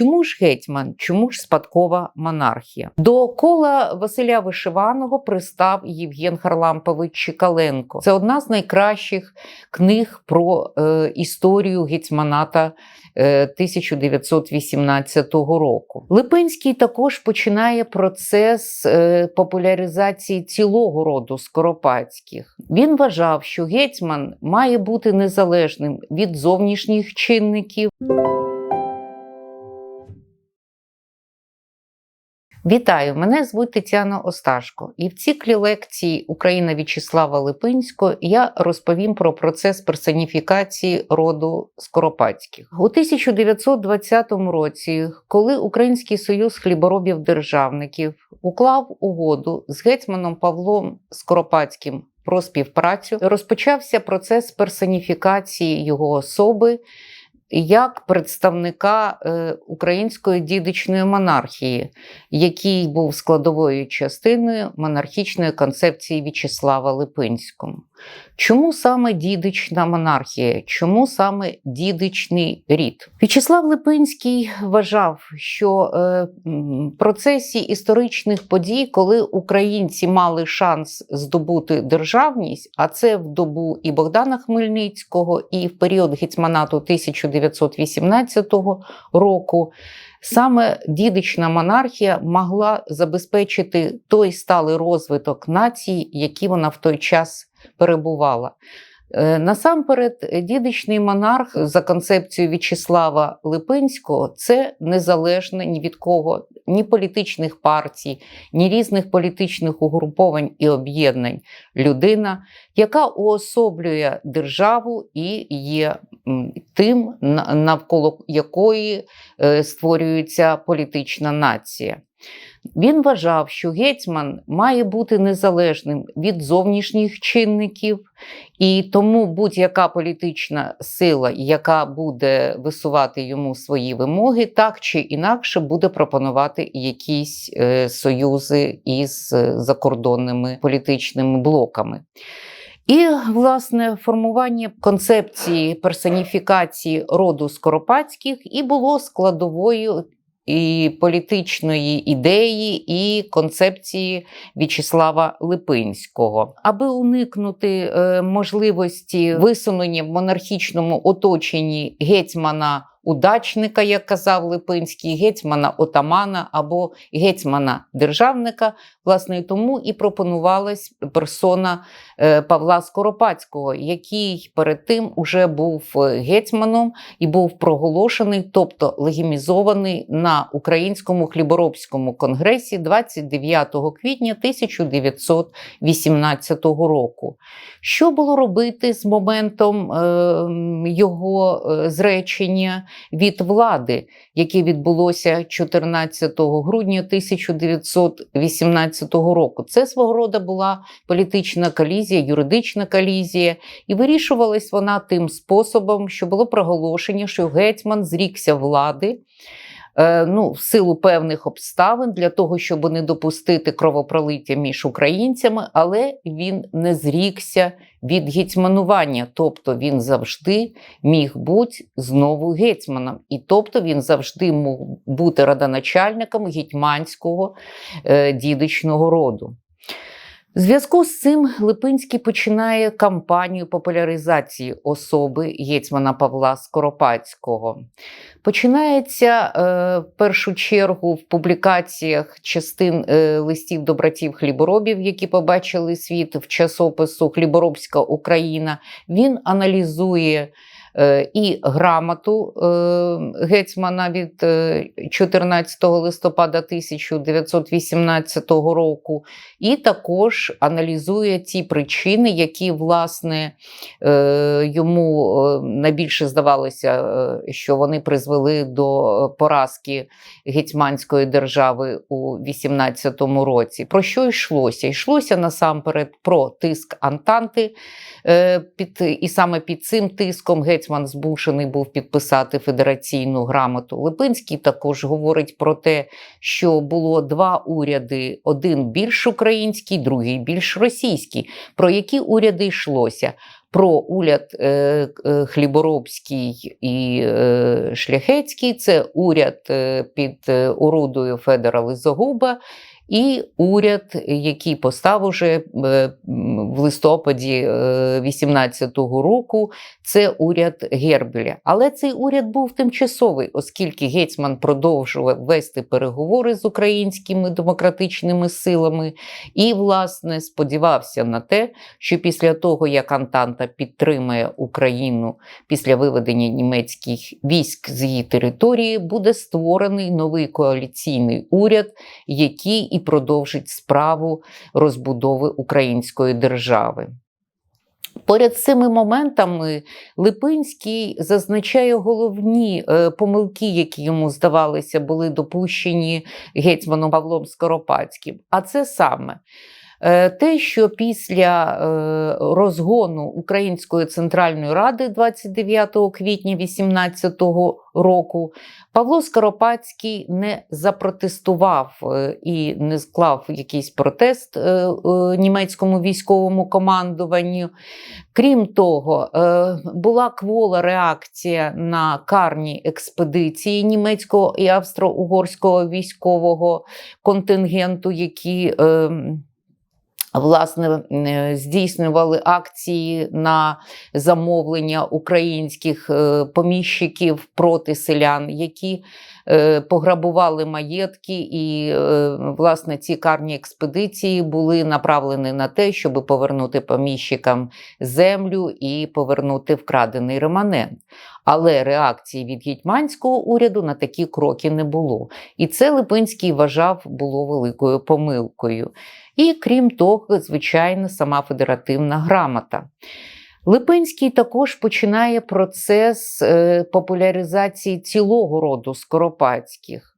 Чому ж гетьман? Чому ж спадкова монархія? До кола Василя Вишиваного пристав Євген Харлампович Чикаленко. Це одна з найкращих книг про е, історію гетьманата е, 1918 року. Липинський також починає процес е, популяризації цілого роду скоропадських. Він вважав, що гетьман має бути незалежним від зовнішніх чинників. Вітаю! Мене звуть Тетяна Осташко, і в циклі лекцій Україна В'ячеслава Липинського я розповім про процес персоніфікації роду Скоропадських. У 1920 році, коли Український союз хліборобів-державників уклав угоду з гетьманом Павлом Скоропадським про співпрацю, розпочався процес персоніфікації його особи як представника е, української дідичної монархії, який був складовою частиною монархічної концепції В'ячеслава Липинського. Чому саме дідична монархія? Чому саме дідичний рід? В'ячеслав Липинський вважав, що е, в процесі історичних подій, коли українці мали шанс здобути державність, а це в добу і Богдана Хмельницького, і в період гетьманату 1918 року. Саме дідична монархія могла забезпечити той сталий розвиток нації, який вона в той час перебувала. Е, Насамперед, дідичний монарх за концепцією В'ячеслава Липинського це незалежне ні від кого, ні політичних партій, ні різних політичних угруповань і об'єднань людина, яка уособлює державу і є тим, навколо якої е, створюється політична нація. Він вважав, що гетьман має бути незалежним від зовнішніх чинників, і тому будь-яка політична сила, яка буде висувати йому свої вимоги, так чи інакше буде пропонувати якісь е, союзи із закордонними політичними блоками. І, власне, формування концепції персоніфікації роду Скоропадських і було складовою і політичної ідеї, і концепції В'ячеслава Липинського. Аби уникнути е, можливості висунення в монархічному оточенні гетьмана. Удачника, як казав Липинський, гетьмана отамана або гетьмана державника, власне, тому і пропонувалась персона е, Павла Скоропадського, який перед тим уже був е, гетьманом і був проголошений, тобто легімізований на Українському хліборобському конгресі 29 квітня 1918 року. Що було робити з моментом е, його зречення від влади, яке відбулося 14 грудня 1918 року? Це свого роду була політична колізія, юридична колізія, і вирішувалась вона тим способом, що було проголошення, що гетьман зрікся влади. Е, Ну, в силу певних обставин для того, щоб не допустити кровопролиття між українцями, але він не зрікся від гетьманування, тобто він завжди міг бути знову гетьманом, і тобто він завжди мог бути родоначальником гетьманського е, дідичного роду. В зв'язку з цим Липинський починає кампанію популяризації особи гетьмана Павла Скоропадського. Починається е, в першу чергу в публікаціях частин е, листів до братів хліборобів, які побачили світ в часопису Хліборобська Україна. Він аналізує і грамоту е, гетьмана від е, 14 листопада 1918 року, і також аналізує ті причини, які власне е, йому е, найбільше здавалося, е, що вони призвели до поразки гетьманської держави у 18 році. Про що йшлося? Йшлося насамперед про тиск Антанти. е, Під, і саме під цим тиском гетьман змушений був підписати федераційну грамоту. Липинський також говорить про те, що було два уряди: один більш український, другий більш російський. Про які уряди йшлося? про уряд е, е, Хліборобський і е, Шляхетський. Це уряд е, під е, орудою Федора Лизогуба. І уряд, який постав уже е, в листопаді 18-го року, це уряд Гербеля. Але цей уряд був тимчасовий, оскільки гетьман продовжував вести переговори з українськими демократичними силами і, власне, сподівався на те, що після того, як Антанта підтримає Україну після виведення німецьких військ з її території, буде створений новий коаліційний уряд, який і продовжить справу розбудови української держави. Поряд з цими моментами Липинський зазначає головні е, помилки, які йому здавалися, були допущені гетьманом Павлом Скоропадським. А це саме те, що після е, розгону Української центральної ради 29 квітня 18 року Павло Скоропадський не запротестував е, і не склав якийсь протест е, е, німецькому військовому командуванню. Крім того, е, була квола реакція на карні експедиції німецького і австро-угорського військового контингенту, які е, Власне, е, здійснювали акції на замовлення українських е, поміщиків проти селян, які е, пограбували маєтки, і власне ці карні експедиції були направлені на те, щоб повернути поміщикам землю і повернути вкрадений реманент. Але реакції від гетьманського уряду на такі кроки не було. І це Липинський вважав було великою помилкою. І крім того, звичайно, сама федеративна грамота. Липинський також починає процес е, популяризації цілого роду скоропадських.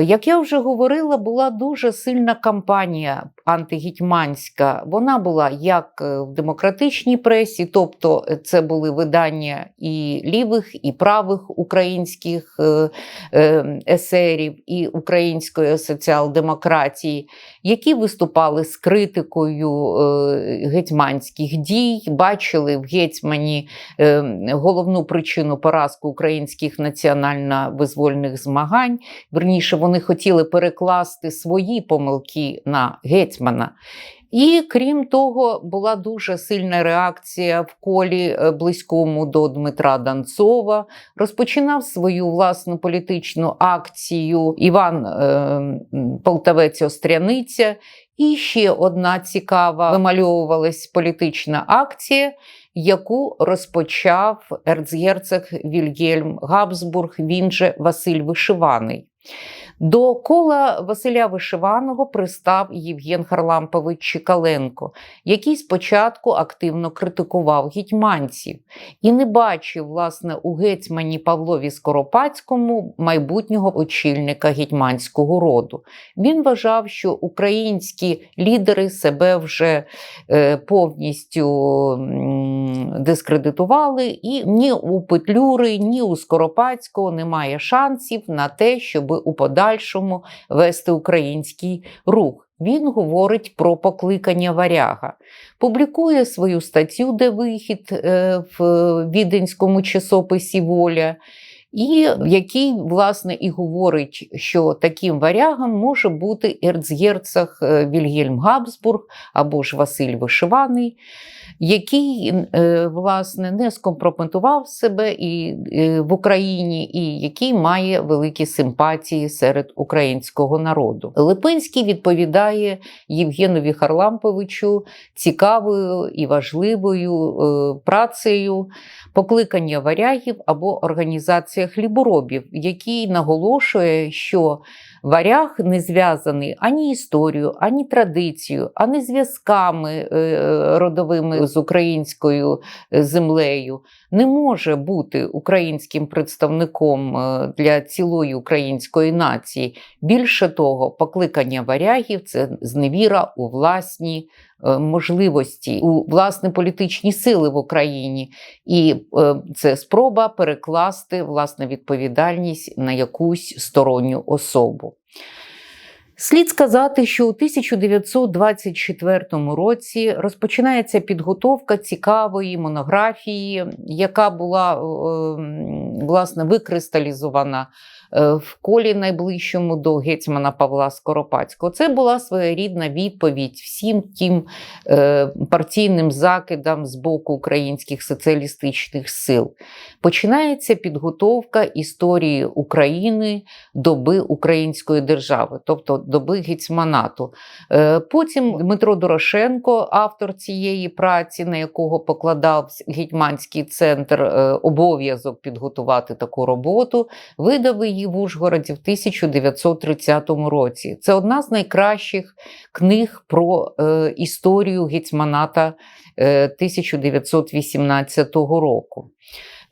Як я вже говорила, була дуже сильна кампанія антигетьманська. Вона була як е, в демократичній пресі, тобто е, це були видання і лівих, і правих українських е, есерів, і української соціал-демократії, які виступали з критикою гетьманських дій, бачили в гетьмані головну причину поразки українських національно-визвольних змагань. Верніше, вони хотіли перекласти свої помилки на гетьмана. І крім того, була дуже сильна реакція в колі е, близькому до Дмитра Данцова. Розпочинав свою власну політичну акцію Іван е, Полтавець Остряниця. І ще одна цікава вимальовувалась політична акція, яку розпочав ерцгерцог Вільгельм Габсбург, він же Василь Вишиваний. До кола Василя Вишиваного пристав Євген Харлампович Чикаленко, який спочатку активно критикував гетьманців і не бачив, власне, у гетьмані Павлові Скоропадському майбутнього очільника гетьманського роду. Він вважав, що українські лідери себе вже е, повністю дискредитували, і ні у Петлюри, ні у Скоропадського немає шансів на те, щоб у подальшому вести український рух. Він говорить про покликання варяга, публікує свою статтю, де вихід е, в віденському часописі Воля. І в якій, власне, і говорить, що таким варягом може бути ерцгерцог е, Вільгельм Габсбург або ж Василь Вишиваний який е, власне не скомпрометував себе і е, в Україні, і який має великі симпатії серед українського народу. Липинський відповідає Євгенові Харламповичу цікавою і важливою працею покликання варягів або організація хліборобів, який наголошує, що Варяг не зв'язаний ані історією, ані традицією, ані зв'язками е, родовими з українською е, землею, не може бути українським представником е, для цілої української нації. Більше того, покликання варягів це зневіра у власні можливості, у власні політичні сили в Україні, і це спроба перекласти власне відповідальність на якусь сторонню особу. Слід сказати, що у 1924 році розпочинається підготовка цікавої монографії, яка була е, власне викристалізована в колі найближчому до гетьмана Павла Скоропадського. Це була своєрідна відповідь всім тим е, партійним закидам з боку українських соціалістичних сил. Починається підготовка історії України доби української держави, тобто доби гетьманату. Е, Потім Дмитро Дорошенко, автор цієї праці, на якого покладав гетьманський центр е, обов'язок підготувати таку роботу, видав її в Ужгороді в 1930 році. Це одна з найкращих книг про е, історію гетьманата е, 1918 року.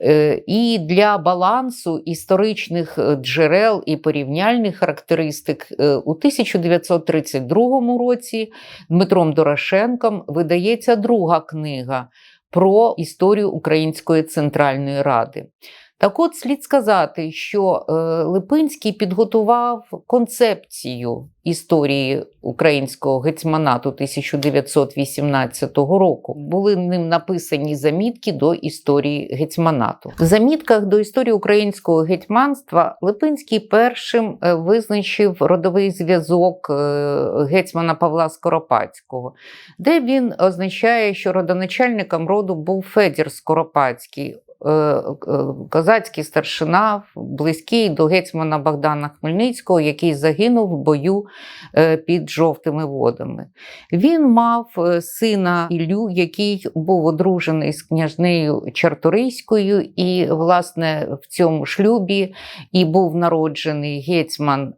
Е, І для балансу історичних е, джерел і порівняльних характеристик е, у 1932 році Дмитром Дорошенком видається друга книга про історію Української Центральної Ради. Так от слід сказати, що е, Липинський підготував концепцію історії українського гетьманату 1918 року. Були ним написані замітки до історії гетьманату. В замітках до історії українського гетьманства Липинський першим е, визначив родовий зв'язок е, гетьмана Павла Скоропадського, де він означає, що родоначальником роду був Федір Скоропадський. Е, е, Козацький старшина, близький до гетьмана Богдана Хмельницького, який загинув в бою е, під жовтими водами. Він мав сина Ілю, який був одружений з княжнею Чарторийською, і, власне, в цьому шлюбі і був народжений гетьман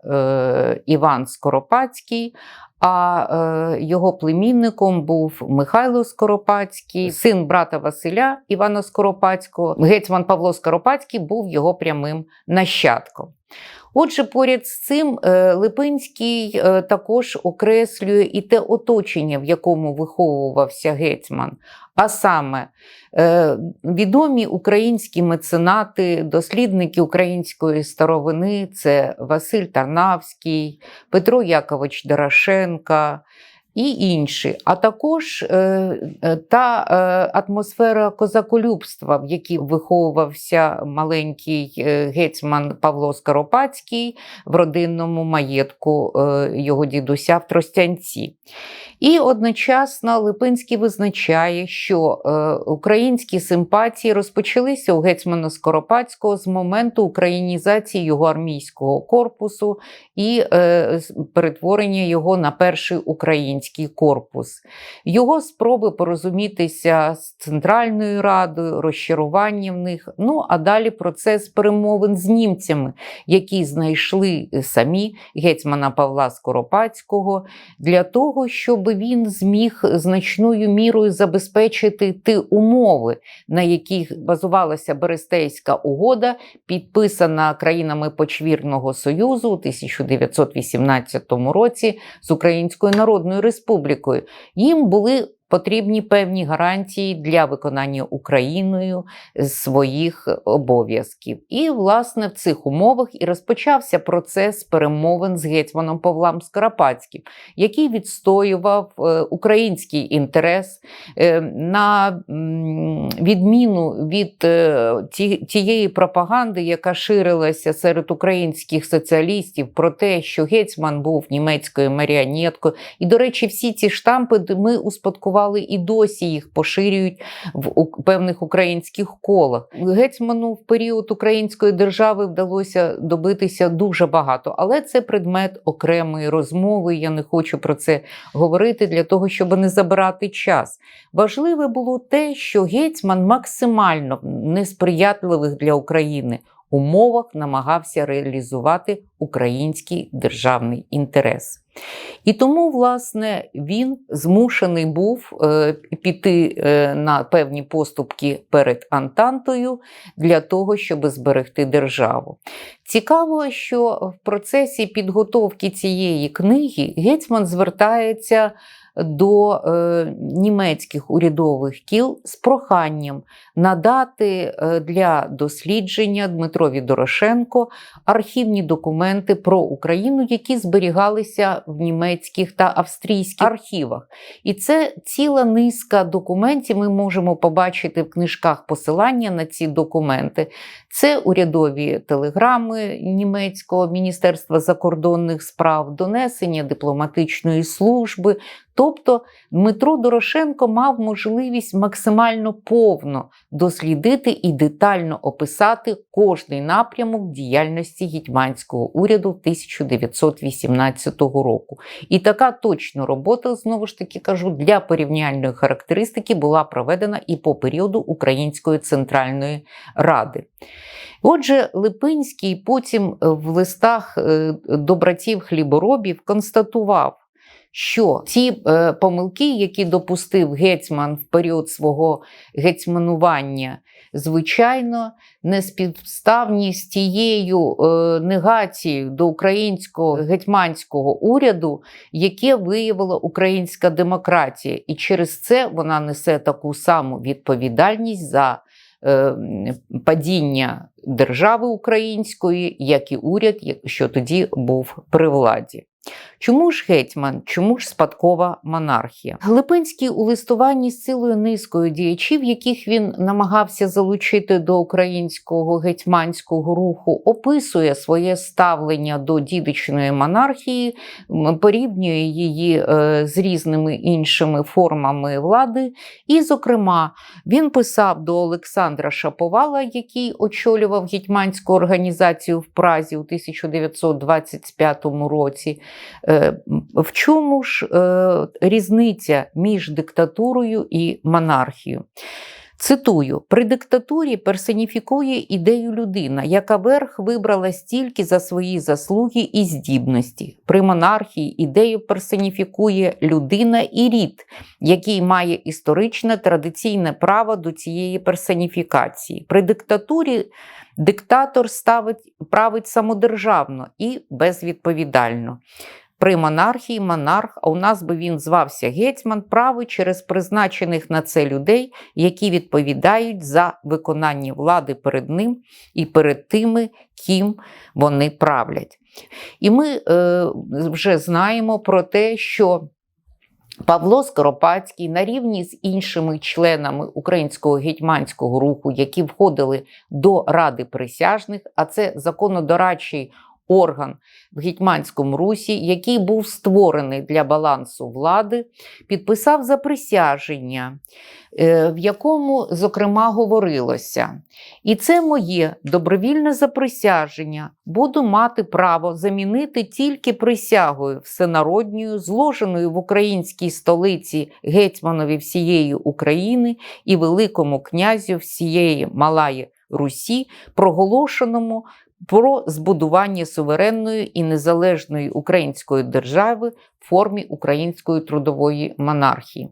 Іван Скоропадський. А е, його племінником був Михайло Скоропадський, син брата Василя Івана Скоропадського. Гетьман Павло Скоропадський був його прямим нащадком. Отже, поряд з цим е, Липинський е, також окреслює і те оточення, в якому виховувався гетьман. А саме е, відомі українські меценати, дослідники української старовини це Василь Тарнавський, Петро Якович Дорошенка. І інші, а також е, е, та е, атмосфера козаколюбства, в якій виховувався маленький гетьман Павло Скоропадський в родинному маєтку його дідуся в Тростянці. І одночасно Липинський визначає, що українські симпатії розпочалися у гетьмана Скоропадського з моменту українізації його армійського корпусу і перетворення його на перший український корпус. Його спроби порозумітися з Центральною Радою, розчарування в них. Ну а далі процес перемовин з німцями, які знайшли самі гетьмана Павла Скоропадського для того, щоб він зміг значною мірою забезпечити ті умови, на яких базувалася Берестейська угода, підписана країнами Почвірного Союзу у 1918 році з Українською Народною Республікою. Їм були потрібні певні гарантії для виконання Україною своїх обов'язків. І, власне, в цих умовах і розпочався процес перемовин з гетьманом Павлом Скоропадським, який відстоював е, український інтерес е, на відміну від е, тієї пропаганди, яка ширилася серед українських соціалістів про те, що гетьман був німецькою маріонеткою. І, до речі, всі ці штампи ми успадкували і досі їх поширюють в певних українських колах. Гетьману в період української держави вдалося добитися дуже багато, але це предмет окремої розмови. Я не хочу про це говорити для того, щоб не забирати час. Важливе було те, що гетьман максимально несприятливих для України умовах намагався реалізувати український державний інтерес. І тому, власне, він змушений був е, піти е, на певні поступки перед Антантою для того, щоб зберегти державу. Цікаво, що в процесі підготовки цієї книги гетьман звертається до е, німецьких урядових кіл з проханням надати е, для дослідження Дмитрові Дорошенко архівні документи про Україну, які зберігалися в німецьких та австрійських архівах. І це ціла низка документів. Ми можемо побачити в книжках посилання на ці документи. Це урядові телеграми німецького міністерства закордонних справ, донесення дипломатичної служби. Тобто Дмитро Дорошенко мав можливість максимально повно дослідити і детально описати кожний напрямок діяльності гетьманського уряду 1918 року. І така точна робота, знову ж таки кажу, для порівняльної характеристики була проведена і по періоду Української центральної ради. Отже, Липинський потім в листах е, до братів хліборобів констатував, що ті е, помилки, які допустив гетьман в період свого гетьманування, звичайно, не співставні з тією е, негацією до українського гетьманського уряду, яке виявила українська демократія, і через це вона несе таку саму відповідальність за. е, Падіння держави української, як і уряд, що тоді був при владі. Чому ж гетьман, чому ж спадкова монархія? Глипинський у листуванні з цілою низкою діячів, яких він намагався залучити до українського гетьманського руху, описує своє ставлення до дідичної монархії, порівнює її е, з різними іншими формами влади. І, зокрема, він писав до Олександра Шаповала, який очолював гетьманську організацію в Празі у 1925 році. Е, В чому ж е, різниця між диктатурою і монархією? Цитую: при диктатурі персоніфікує ідею людина, яка верх вибрала стільки за свої заслуги і здібності. При монархії ідею персоніфікує людина і рід, який має історичне традиційне право до цієї персоніфікації. При диктатурі диктатор ставить, править самодержавно і безвідповідально. При монархії монарх, а у нас би він звався гетьман, правий через призначених на це людей, які відповідають за виконання влади перед ним і перед тими, ким вони правлять. І ми е, вже знаємо про те, що Павло Скоропадський на рівні з іншими членами українського гетьманського руху, які входили до Ради присяжних, а це законодорадчий орган в Гетьманському Русі, який був створений для балансу влади, підписав заприсяження, е, в якому, зокрема, говорилося: і це моє добровільне заприсяження, буду мати право замінити тільки присягою всенародньою, зложеною в українській столиці гетьманові всієї України і Великому князю всієї Малої Русі, проголошеному про збудування суверенної і незалежної української держави формі української трудової монархії.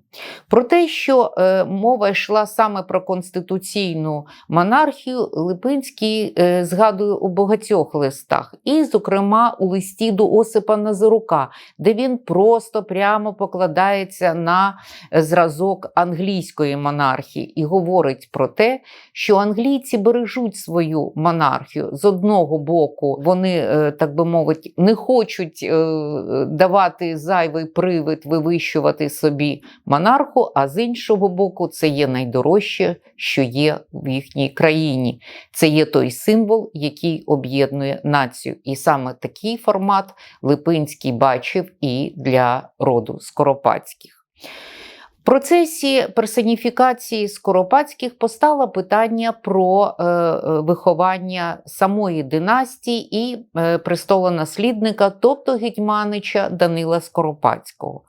Про те, що е, мова йшла саме про конституційну монархію, Липинський е, згадує у багатьох листах, і, зокрема, у листі до Осипа Назарука, де він просто прямо покладається на зразок англійської монархії і говорить про те, що англійці бережуть свою монархію з одного боку, вони, е, так би мовити, не хочуть е, давати зайвий привид вивищувати собі монарху, а з іншого боку, це є найдорожче, що є в їхній країні. Це є той символ, який об'єднує націю. І саме такий формат Липинський бачив і для роду Скоропадських. Процесі персоніфікації Скоропадських постало питання про е, е, виховання самої династії і е, престолонаслідника, тобто гетьманича Данила Скоропадського.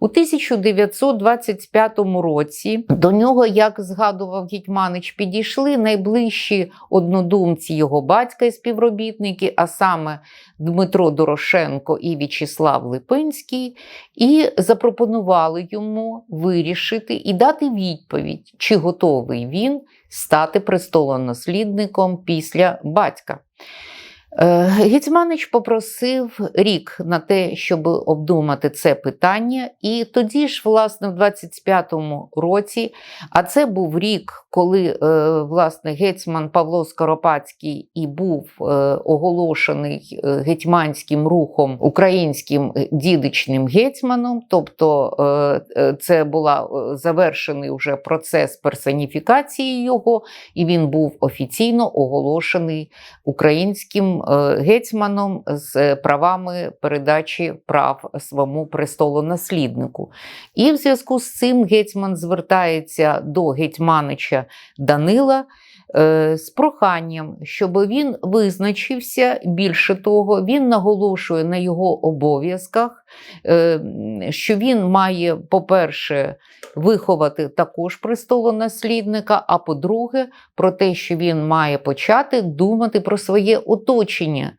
У 1925 році до нього, як згадував Гетьманич, підійшли найближчі однодумці його батька і співробітники, а саме Дмитро Дорошенко і В'ячеслав Липинський, і запропонували йому вирішити і дати відповідь, чи готовий він стати престолонаслідником після батька. Е, Гетьманич попросив рік на те, щоб обдумати це питання, і тоді ж, власне, в 25-му році, а це був рік, коли е, власне гетьман Павло Скоропадський і був е, оголошений гетьманським рухом українським дідичним гетьманом, тобто це е, завершений вже процес персоніфікації його, і він був офіційно оголошений українським гетьманом з правами передачі прав своєму престолонасліднику. І в зв'язку з цим гетьман звертається до гетьманича Данила е, з проханням, щоб він визначився. Більше того, він наголошує на його обов'язках, е, що він має, по-перше, виховати також престолонаслідника, а по-друге, про те, що він має почати думати про своє оточення.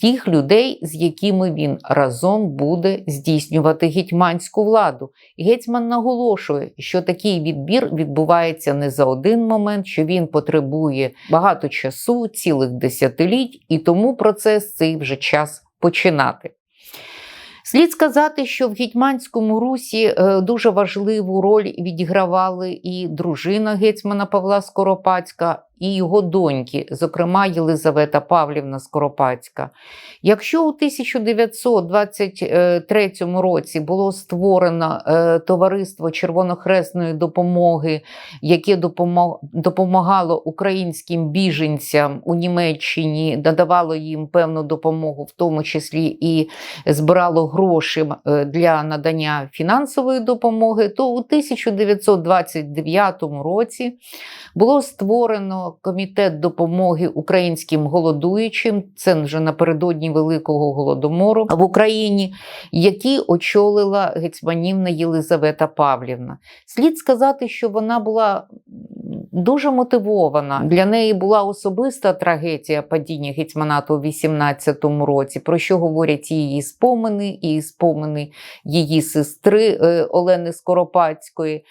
Тих людей, з якими він разом буде здійснювати гетьманську владу. Гетьман наголошує, що такий відбір відбувається не за один момент, що він потребує багато часу, цілих десятиліть, і тому процес цей вже час починати. Слід сказати, що в Гетьманському русі е, дуже важливу роль відігравали і дружина гетьмана Павла Скоропадська, і його доньки, зокрема Єлизавета Павлівна Скоропадська. Якщо у 1923 році було створено е, товариство Червонохресної допомоги, яке допомагало українським біженцям у Німеччині, надавало їм певну допомогу, в тому числі і збирало гроші е, для надання фінансової допомоги, то у 1929 році було створено комітет допомоги українським голодуючим. Це вже напередодні Великого голодомору в Україні, який очолила гетьманівна Єлизавета Павлівна. Слід сказати, що вона була дуже мотивована. Для неї була особиста трагедія падіння гетьманату у 18-му році, про що говорять її спомини, і спомини її сестри е, Олени Скоропадської.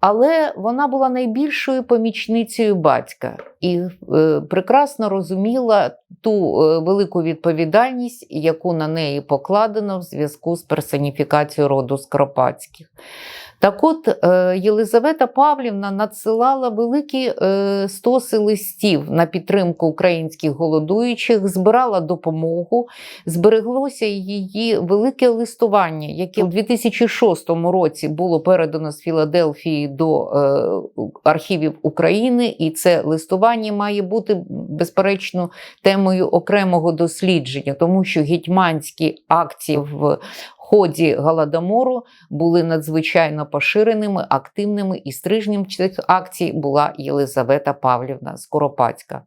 Але вона була найбільшою помічницею батька і е, прекрасно розуміла ту е, велику відповідальність, яку на неї покладено в зв'язку з персоніфікацією роду Скоропадських. Так от е, Єлизавета Павлівна надсилала великі е, стоси листів на підтримку українських голодуючих, збирала допомогу, збереглося її велике листування, яке у 2006 році було передано з Філадельфії до е, архівів України, і це листування має бути безперечно темою окремого дослідження, тому що гетьманські акції в ході Голодомору були надзвичайно поширеними, активними, і стрижнем цих акцій була Єлизавета Павлівна Скоропадська.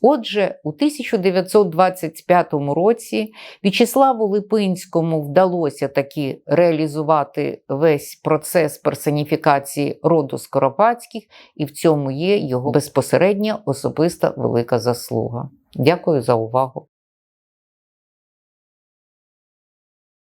Отже, у 1925 році В'ячеславу Липинському вдалося таки реалізувати весь процес персоніфікації роду Скоропадських, і в цьому є його безпосередня особиста велика заслуга. Дякую за увагу.